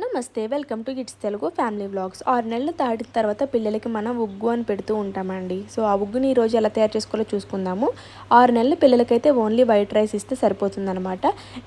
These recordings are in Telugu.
నమస్తే welcome to kids Telugu family vlogs. ఆరు నెలలు దాటిన తర్వాత పిల్లలకి మనం ఉగ్గు అని పెడుతూ ఉంటామండి. సో ఆ ఉగ్గుని ఈరోజు ఎలా తయారు చేసుకోవాలో చూసుకుందాము. ఆరు నెలల పిల్లలకైతే ఓన్లీ వైట్ రైస్ ఇస్తే సరిపోతుందనమాట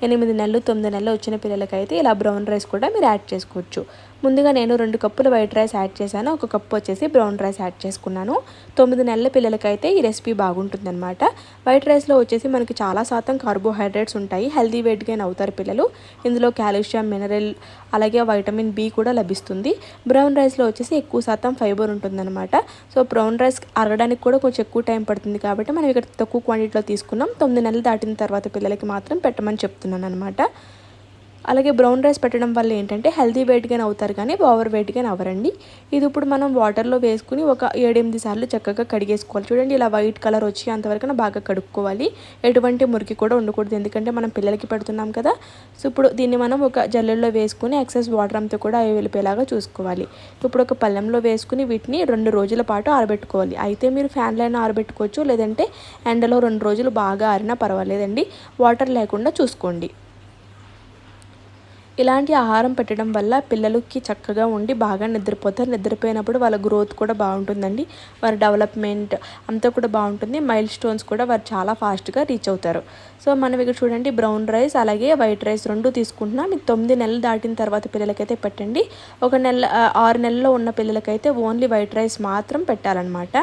ఎనిమిది నెలలు తొమ్మిది నెలలు వచ్చిన పిల్లలకైతే ఇలా బ్రౌన్ రైస్ కూడా మీరు యాడ్ చేసుకోవచ్చు. ముందుగా నేను రెండు కప్పులు వైట్ రైస్ యాడ్ చేశాను. ఒక కప్పు వచ్చేసి బ్రౌన్ రైస్ యాడ్ చేసుకున్నాను. తొమ్మిది నెలల పిల్లలకైతే ఈ రెసిపీ బాగుంటుందన్నమాట. వైట్ రైస్లో వచ్చేసి మనకి చాలా శాతం కార్బోహైడ్రేట్స్ ఉంటాయి. హెల్దీ వెయిట్ గెయిన్ అవుతారు పిల్లలు. ఇందులో కాల్షియం మినరల్ అలాగే వైటమిన్ బి కూడా లభిస్తుంది. బ్రౌన్ రైస్లో వచ్చేసి ఎక్కువ శాతం ఫైబర్ ఉంటుందన్నమాట. సో బ్రౌన్ రైస్ అరగడానికి కూడా కొంచెం ఎక్కువ టైం పడుతుంది కాబట్టి మనం ఇక్కడ తక్కువ క్వాంటిటీలో తీసుకున్నాం. తొమ్మిది నెలలు దాటిన తర్వాత పిల్లలకి మాత్రం పెట్టమని చెప్తున్నాను అనమాట అలాగే బ్రౌన్ రైస్ పెట్టడం వల్ల ఏంటంటే హెల్తీ వెయిట్ గెయిన్ అవుతారు కానీ ఓవర్ వెయిట్ గెయిన్ అవ్వరండి. ఇది ఇప్పుడు మనం వాటర్లో వేసుకుని ఒక ఏడెనిమిది సార్లు చక్కగా కడిగేసుకోవాలి. చూడండి ఇలా వైట్ కలర్ వచ్చి అంతవరకు బాగా కడుక్కోవాలి. ఎటువంటి మురికి కూడా ఉండకూడదు. ఎందుకంటే మనం పిల్లలకి పెడుతున్నాం కదా. సో ఇప్పుడు దీన్ని మనం ఒక జల్లెల్లో వేసుకుని ఎక్సెస్ వాటర్ అంతా కూడా వెళ్ళిపోయేలాగా చూసుకోవాలి. ఇప్పుడు ఒక పళ్ళెంలో వేసుకుని వీటిని రెండు రోజుల పాటు ఆరబెట్టుకోవాలి. అయితే మీరు ఫ్యాన్లైనా ఆరబెట్టుకోవచ్చు. లేదంటే ఎండలో రెండు రోజులు బాగా ఆరినా పర్వాలేదండి. వాటర్ లేకుండా చూసుకోండి. ఇలాంటి ఆహారం పెట్టడం వల్ల పిల్లలకి చక్కగా ఉండి బాగా నిద్రపోతారు. నిద్రపోయినప్పుడు వాళ్ళ గ్రోత్ కూడా బాగుంటుందండి. వారి డెవలప్మెంట్ అంతా కూడా బాగుంటుంది. మైల్ స్టోన్స్ కూడా వారు చాలా ఫాస్ట్గా రీచ్ అవుతారు. సో మనం ఇక్కడ చూడండి బ్రౌన్ రైస్ అలాగే వైట్ రైస్ రెండు తీసుకుంటున్నాం. మీకు తొమ్మిది నెలలు దాటిన తర్వాత పిల్లలకైతే పెట్టండి. ఒక నెల ఆరు నెలల్లో ఉన్న పిల్లలకైతే ఓన్లీ వైట్ రైస్ మాత్రం పెట్టాలన్నమాట.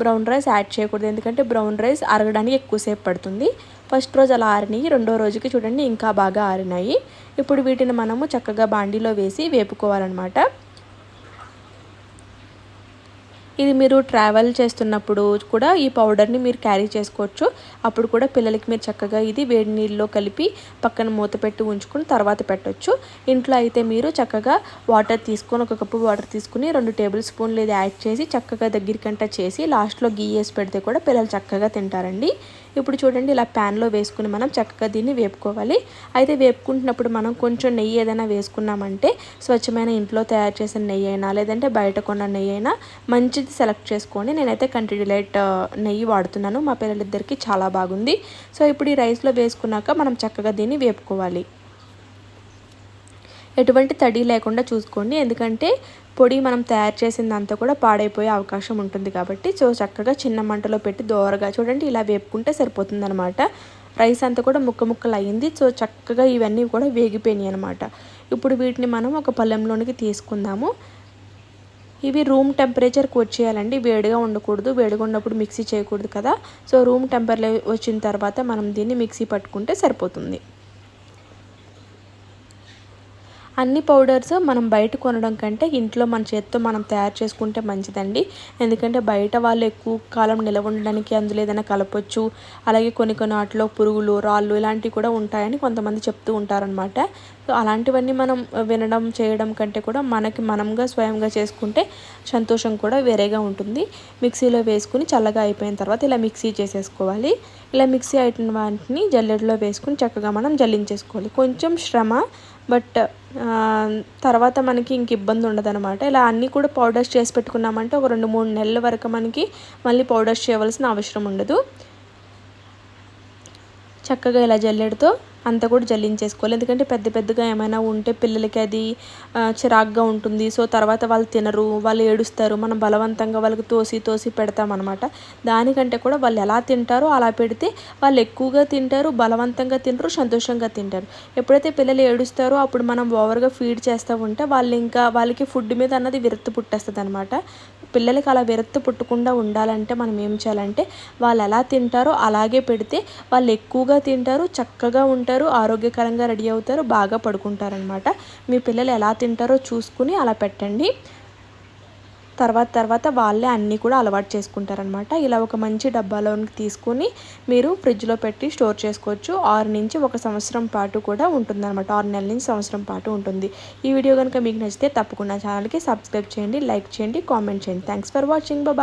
బ్రౌన్ రైస్ యాడ్ చేయకూడదు ఎందుకంటే బ్రౌన్ రైస్ అరగడానికి ఎక్కువసేపు పడుతుంది. ఫస్ట్ రోజు అలా ఆరినాయి రెండో రోజుకి చూడండి ఇంకా బాగా ఆరినాయి. ఇప్పుడు వీటిని మనము చక్కగా బాండీలో వేసి వేపుకోవాలన్నమాట. ఇది మీరు ట్రావెల్ చేస్తున్నప్పుడు కూడా ఈ పౌడర్ని మీరు క్యారీ చేసుకోవచ్చు. అప్పుడు కూడా పిల్లలకి మీరు చక్కగా ఇది వేడి నీళ్ళలో కలిపి పక్కన మూత పెట్టి ఉంచుకుని తర్వాత పెట్టవచ్చు ఇంట్లో అయితే మీరు చక్కగా వాటర్ తీసుకొని ఒక కప్పు వాటర్ తీసుకుని రెండు టేబుల్ స్పూన్లు ఇది యాడ్ చేసి చక్కగా దగ్గరికంట చేసి లాస్ట్లో గీ వేసి పెడితే కూడా పిల్లలు చక్కగా తింటారండి. ఇప్పుడు చూడండి ఇలా ప్యాన్లో వేసుకుని మనం చక్కగా దీన్ని వేపుకోవాలి. అయితే వేపుకుంటున్నప్పుడు మనం కొంచెం నెయ్యి ఏదైనా వేసుకున్నామంటే స్వచ్ఛమైన ఇంట్లో తయారు చేసిన నెయ్యి అయినా లేదంటే బయట కొన్న నెయ్యి అయినా మంచిది సెలెక్ట్ చేసుకోండి. నేనైతే కంట్రీ డిలైట్ నెయ్యి వాడుతున్నాను. మా పిల్లలిద్దరికీ చాలా బాగుంది. సో ఇప్పుడు ఈ రైస్లో వేసుకున్నాక మనం చక్కగా దీన్ని వేపుకోవాలి. ఎటువంటి తడి లేకుండా చూసుకోండి. ఎందుకంటే పొడి మనం తయారు చేసిందంతా కూడా పాడైపోయే అవకాశం ఉంటుంది కాబట్టి సో చక్కగా చిన్న మంటలో పెట్టి దోరగా చూడండి ఇలా వేపుకుంటే సరిపోతుందనమాట రైస్ అంతా కూడా ముక్క ముక్కలు అయింది సో చక్కగా ఇవన్నీ కూడా వేగిపోయినాయి అనమాట ఇప్పుడు వీటిని మనం ఒక పళ్ళెంలోనికి తీసుకుందాము. ఇవి రూమ్ టెంపరేచర్కి వచ్చేయాలండి. వేడిగా ఉండకూడదు. వేడిగా ఉన్నప్పుడు మిక్సీ చేయకూడదు కదా. సో రూమ్ టెంపరేచర్ వచ్చిన తర్వాత మనం దీన్ని మిక్సీ పట్టుకుంటే సరిపోతుంది. అన్ని పౌడర్స్ మనం బయట కొనడం కంటే ఇంట్లో మన చేత్తో మనం తయారు చేసుకుంటే మంచిదండి. ఎందుకంటే బయట వాళ్ళు ఎక్కువ కాలం నిలవ ఉండడానికి అందులో ఏదైనా కలపొచ్చు అలాగే కొన్ని కొన్ని వాటిలో పురుగులు రాళ్ళు ఇలాంటివి కూడా ఉంటాయని కొంతమంది చెప్తూ ఉంటారనమాట సో అలాంటివన్నీ మనం వినడం చేయడం కంటే కూడా మనకి మనంగా స్వయంగా చేసుకుంటే సంతోషం కూడా వేరేగా ఉంటుంది. మిక్సీలో వేసుకుని చల్లగా అయిపోయిన తర్వాత ఇలా మిక్సీ చేసేసుకోవాలి. ఇలా మిక్సీ అయిన వాటిని జల్లెడలో వేసుకుని చక్కగా మనం జల్లించేసుకోవాలి. కొంచెం శ్రమ బట్ తర్వాత మనకి ఇంక ఇబ్బంది ఉండదు అనమాట ఇలా అన్నీ కూడా పౌడర్స్ చేసి పెట్టుకున్నామంటే ఒక రెండు మూడు నెలల వరకు మనకి మళ్ళీ పౌడర్స్ చేయవలసిన అవసరం ఉండదు. చక్కగా ఇలా జల్లెడతో అంతా కూడా జల్లించేసుకోవాలి. ఎందుకంటే పెద్ద పెద్దగా ఏమైనా ఉంటే పిల్లలకి అది చిరాగ్గా ఉంటుంది. సో తర్వాత వాళ్ళు తినరు వాళ్ళు ఏడుస్తారు. మనం బలవంతంగా వాళ్ళకి తోసి తోసి పెడతామన్నమాట. దానికంటే కూడా వాళ్ళు ఎలా తింటారో అలా పెడితే వాళ్ళు ఎక్కువగా తింటారు బలవంతంగా తింటారు సంతోషంగా తింటారు. ఎప్పుడైతే పిల్లలు ఏడుస్తారో అప్పుడు మనం ఓవర్గా ఫీడ్ చేస్తూ ఉంటే వాళ్ళు ఇంకా వాళ్ళకి ఫుడ్ మీద అన్నది విరక్తి పుట్టేస్తుంది అనమాట పిల్లలకి అలా విరక్తి పుట్టకుండా ఉండాలంటే మనం ఏం చేయాలంటే వాళ్ళు ఎలా తింటారో అలాగే పెడితే వాళ్ళు ఎక్కువగా తింటారు చక్కగా ఉంటారు ఆరోగ్యకరంగా రెడీ అవుతారు బాగా పడుకుంటారనమాట మీ పిల్లలు ఎలా తింటారో చూసుకుని అలా పెట్టండి. తర్వాత తర్వాత వాళ్ళే అన్నీ కూడా అలవాటు చేసుకుంటారనమాట ఇలా ఒక మంచి డబ్బాలోనికి తీసుకుని మీరు ఫ్రిడ్జ్లో పెట్టి స్టోర్ చేసుకోవచ్చు. ఆరు నుంచి ఒక సంవత్సరం పాటు కూడా ఉంటుందన్నమాట. ఆరు నెలల నుంచి సంవత్సరం పాటు ఉంటుంది. ఈ వీడియో కనుక మీకు నచ్చితే తప్పకుండా ఛానల్కి సబ్స్క్రైబ్ చేయండి లైక్ చేయండి కామెంట్ చేయండి. Thanks for watching bye